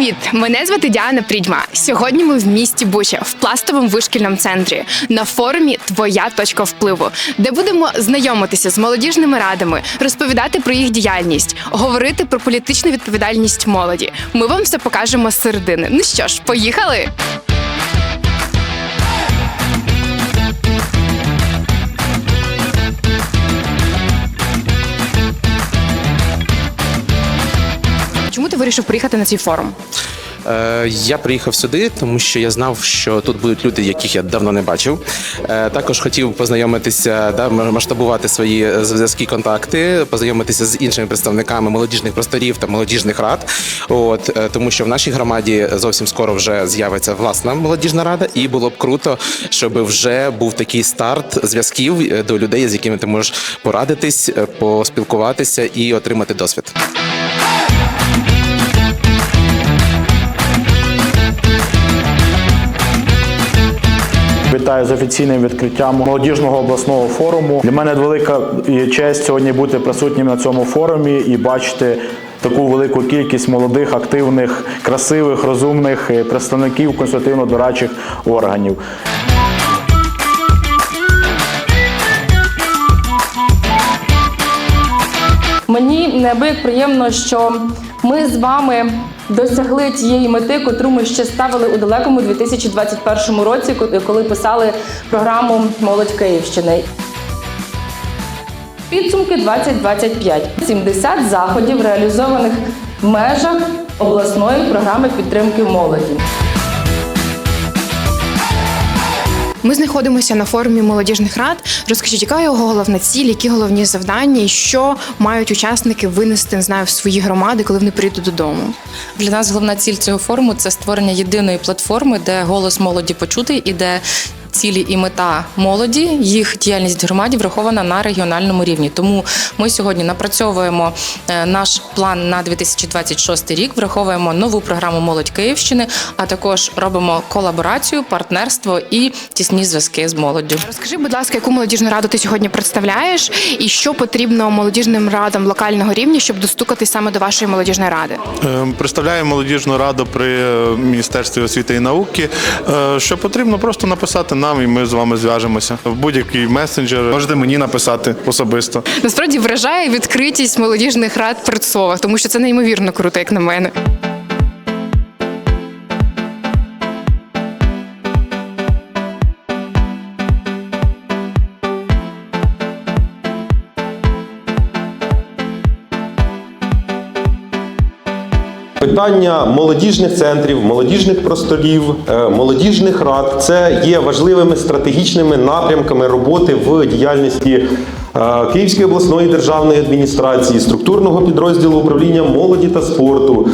Привіт! Мене звати Діана Прідьма. Сьогодні ми в місті Буча в пластовому вишкільному центрі на форумі Твоя точка впливу, де будемо знайомитися з молодіжними радами, розповідати про їх діяльність, говорити про політичну відповідальність молоді. Ми вам все покажемо з середини. Ну що ж, поїхали! Вирішив приїхати на цей форум? Е, Я приїхав сюди, тому що я знав, що тут будуть люди, яких я давно не бачив. Е, Також хотів познайомитися, да, масштабувати свої зв'язки, контакти, познайомитися з іншими представниками молодіжних просторів та молодіжних рад. От е, тому, що в нашій громаді зовсім скоро вже з'явиться власна молодіжна рада, і було б круто, щоб вже був такий старт зв'язків е, до людей, з якими ти можеш порадитись, е, поспілкуватися і отримати досвід. Вітаю з офіційним відкриттям молодіжного обласного форуму. Для мене велика честь сьогодні бути присутнім на цьому форумі і бачити таку велику кількість молодих, активних, красивих, розумних е, представників консультативно-дорадчих органів. Мені неабияк приємно, що ми з вами досягли тієї мети, котру ми ще ставили у далекому 2021 році, коли писали програму Молодь Київщини. Підсумки 2025. 70 заходів реалізованих в межах обласної програми підтримки молоді. Ми знаходимося на форумі молодіжних рад. Розкажіть, яка його головна ціль, які головні завдання, і що мають учасники винести не знаю, в свої громади, коли вони прийдуть додому? Для нас головна ціль цього форуму це створення єдиної платформи, де голос молоді почутий і де цілі і мета молоді, їх діяльність в громаді врахована на регіональному рівні. Тому ми сьогодні напрацьовуємо е, наш план на 2026 рік, враховуємо нову програму Молодь Київщини, а також робимо колаборацію, партнерство і тісні зв'язки з молоддю. Розкажи, будь ласка, яку молодіжну раду ти сьогодні представляєш, і що потрібно молодіжним радам локального рівня, щоб достукатись саме до вашої молодіжної ради? Е, Представляю молодіжну раду при е, Міністерстві освіти і науки. Що потрібно, просто написати нам, і ми з вами зв'яжемося. В будь-який месенджер можете мені написати особисто. Насправді вражає відкритість молодіжних рад в предсовах, тому що це неймовірно круто, як на мене. Питання молодіжних центрів, молодіжних просторів, е, молодіжних рад. Це є важливими стратегічними напрямками роботи в діяльності Київської обласної державної адміністрації, структурного підрозділу управління молоді та спорту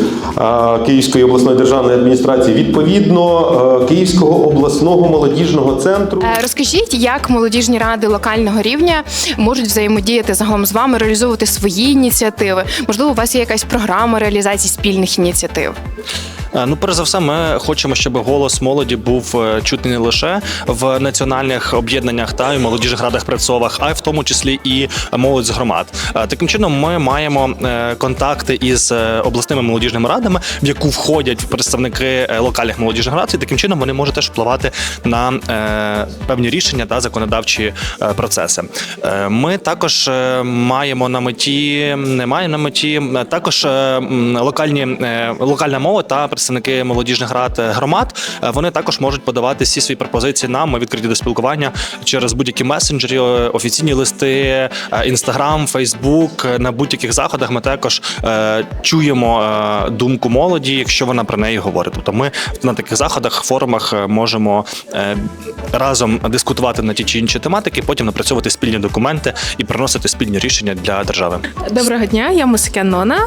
Київської обласної державної адміністрації, відповідно Київського обласного молодіжного центру. Е, Розкажіть, як молодіжні ради локального рівня можуть взаємодіяти загалом з вами, реалізовувати свої ініціативи? Можливо, у вас є якась програма реалізації спільних ініціатив? Е, Ну, перш за все, ми хочемо, щоб голос молоді був е, чутний не лише в національних об'єднаннях та й молодіжних радах предсовах, а й в тому числі і молодь з громад. Е, Таким чином, ми маємо контакти із обласними молодіжними радами, в яку входять представники локальних молодіжних рад. І таким чином вони можуть теж впливати на певні рішення та законодавчі процеси. Ми також маємо на меті, не маємо на меті також локальні локальна мова та представники молодіжних рад е, громад. е, Вони також можуть подавати всі свої пропозиції нам. Ми відкриті до спілкування через будь-які месенджері, е, офіційні листи, інстаграм, фейсбук. На будь-яких заходах ми також чуємо думку молоді, якщо вона про неї говорить. Тобто ми на таких заходах, форумах можемо разом дискутувати на ті чи інші тематики, потім напрацьовувати спільні документи і приносити спільні рішення для держави. Доброго дня, я Мусикян Нона,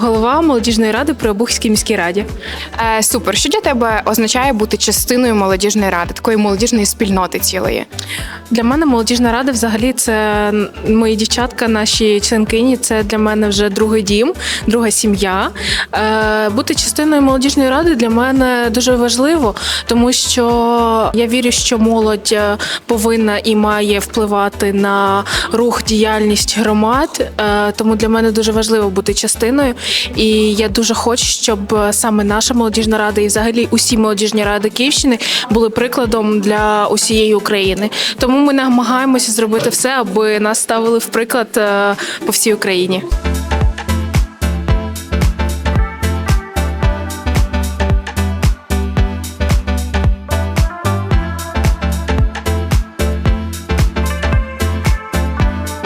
голова молодіжної ради при Обухівській міській раді. Е, супер. Що для тебе означає бути частиною молодіжної ради, такої молодіжної спільноти цілої? Для мене молодіжна рада взагалі це мої дівчатка, наші членкині. Це для мене вже другий дім, друга сім'я. Е, Бути частиною молодіжної ради для мене дуже важливо, тому що я вірю, що молодь е, повинна і має впливати на рух діяльність громад. Е, Тому для мене дуже важливо бути частиною. І я дуже хочу, щоб саме саме наша молодіжна рада і взагалі усі молодіжні ради Київщини були прикладом для усієї України. Тому ми намагаємося зробити все, аби нас ставили в приклад е, по всій Україні.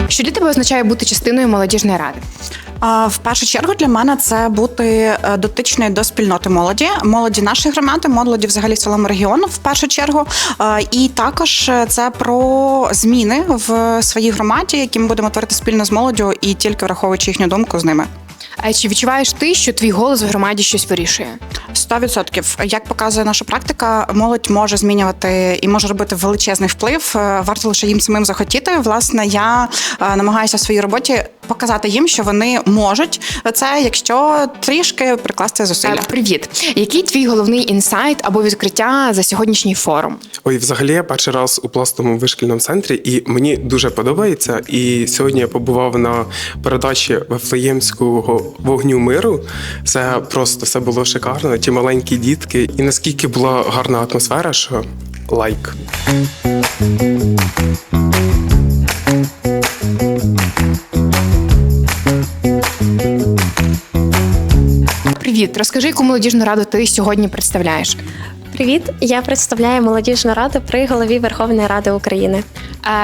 Що для тебе означає бути частиною молодіжної ради? В першу чергу для мене це бути е, дотичною до спільноти молоді, молоді нашої громади, молоді взагалі в цілому регіону. В першу чергу, Е, і також е, це про зміни в своїй громаді, які ми будемо творити спільно з молоддю і тільки враховуючи їхню думку з ними. А чи відчуваєш ти, що твій голос в громаді щось вирішує? 100%. Як показує наша практика, молодь може змінювати і може робити величезний вплив. Варто лише їм самим захотіти. Власне, я намагаюся в своїй роботі показати їм, що вони можуть це, якщо трішки прикласти зусилля. Привіт! Який твій головний інсайт або відкриття за сьогоднішній форум? Ой, взагалі я перший раз у пластовому вишкільному центрі, і мені дуже подобається. І сьогодні я побував на передачі Вифлеємського вогню миру. Це просто все було шикарно. Ті маленькі дітки, і наскільки була гарна атмосфера, що лайк. Розкажи, яку молодіжну раду ти сьогодні представляєш? Привіт, я представляю молодіжну раду при голові Верховної Ради України.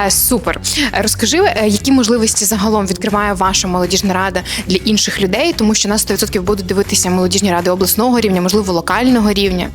Е, супер. Е, Розкажи, е, які можливості загалом відкриває ваша молодіжна рада для інших людей, тому що нас 100% будуть дивитися молодіжні ради обласного рівня, можливо, локального рівня.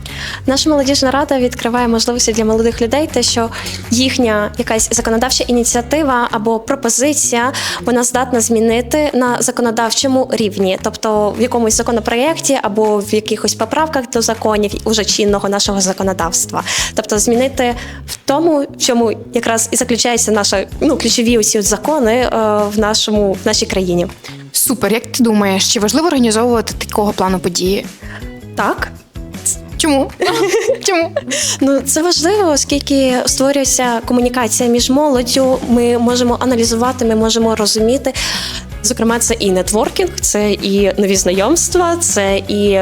Наша молодіжна рада відкриває можливості для молодих людей, те, що їхня якась законодавча ініціатива або пропозиція вона здатна змінити на законодавчому рівні, тобто в якомусь законопроєкті або в якихось поправках до законів уже чинного нашого законодавства, тобто змінити в тому, в чому якраз і заключаються наші ну ключові усі закони е, в нашому в нашій країні. Супер, як ти думаєш, чи важливо організовувати такого плану події? Так, Чому? Чому? Ну це важливо, оскільки створюється комунікація між молоддю. Ми можемо аналізувати, ми можемо розуміти. Зокрема, це і нетворкінг, це і нові знайомства, це і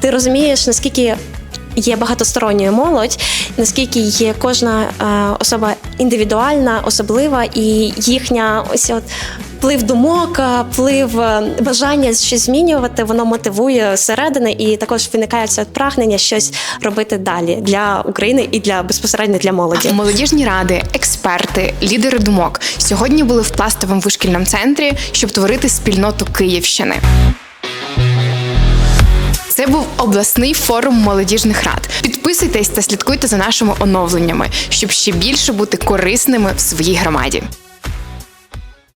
ти розумієш, наскільки. Є багатосторонньою молодь, наскільки є кожна е, особа індивідуальна, особлива, і їхня ось от вплив думок, е, вплив е, бажання щось змінювати, воно мотивує зсередини, і також виникає це прагнення щось робити далі для України і для безпосередньо для молоді. Молодіжні ради, експерти, лідери думок сьогодні були в пластовому вишкільному центрі, щоб творити спільноту Київщини. Це був обласний форум молодіжних рад. Підписуйтесь та слідкуйте за нашими оновленнями, щоб ще більше бути корисними в своїй громаді.